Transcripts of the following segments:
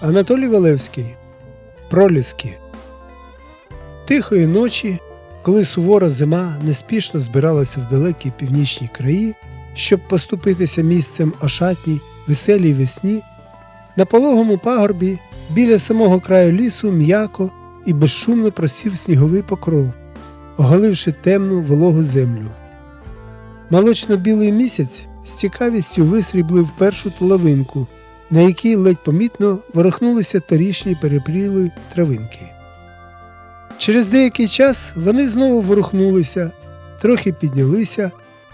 Анатолій Валевський. Проліски. Тихої ночі, коли сувора зима неспішно збиралася в далекі північні краї, щоб поступитися місцем ошатній, веселій весні, на пологому пагорбі біля самого краю лісу м'яко і безшумно просів сніговий покров, оголивши темну вологу землю. Молочно-білий місяць з цікавістю висріблив першу туловинку, на якій ледь помітно ворухнулися торішні перепріли травинки. Через деякий час вони знову ворухнулися, трохи піднялися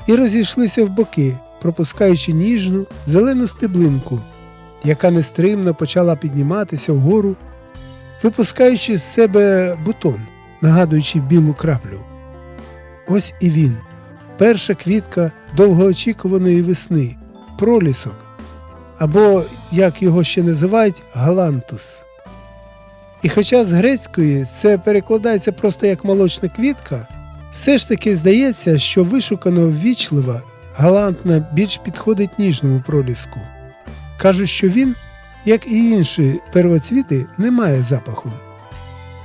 і розійшлися в боки, пропускаючи ніжну зелену стеблинку, яка нестримно почала підніматися вгору, випускаючи з себе бутон, нагадуючи білу краплю. Ось і він, перша квітка довгоочікуваної весни, пролісок, або, як його ще називають, галантус. І хоча з грецької це перекладається просто як молочна квітка, все ж таки здається, що вишукано ввічлива, галантна більш підходить ніжному проліску. Кажуть, що він, як і інші первоцвіти, не має запаху.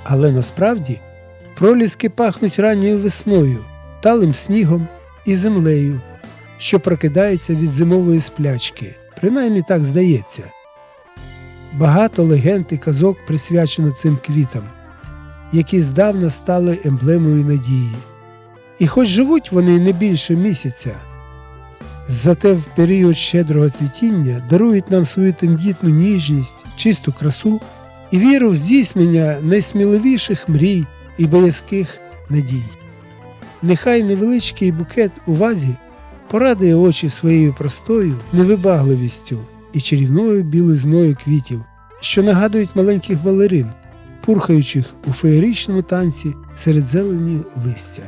Але насправді проліски пахнуть ранньою весною, талим снігом і землею, що прокидається від зимової сплячки, принаймні так здається. Багато легенд і казок присвячено цим квітам, які здавна стали емблемою надії. І хоч живуть вони не більше місяця, зате в період щедрого цвітіння дарують нам свою тендітну ніжність, чисту красу і віру в здійснення найсміливіших мрій і боязких надій. Нехай невеличкий букет у вазі порадує очі своєю простою невибагливістю і чарівною білизною квітів, що нагадують маленьких балерин, пурхаючих у феєричному танці серед зелені листя.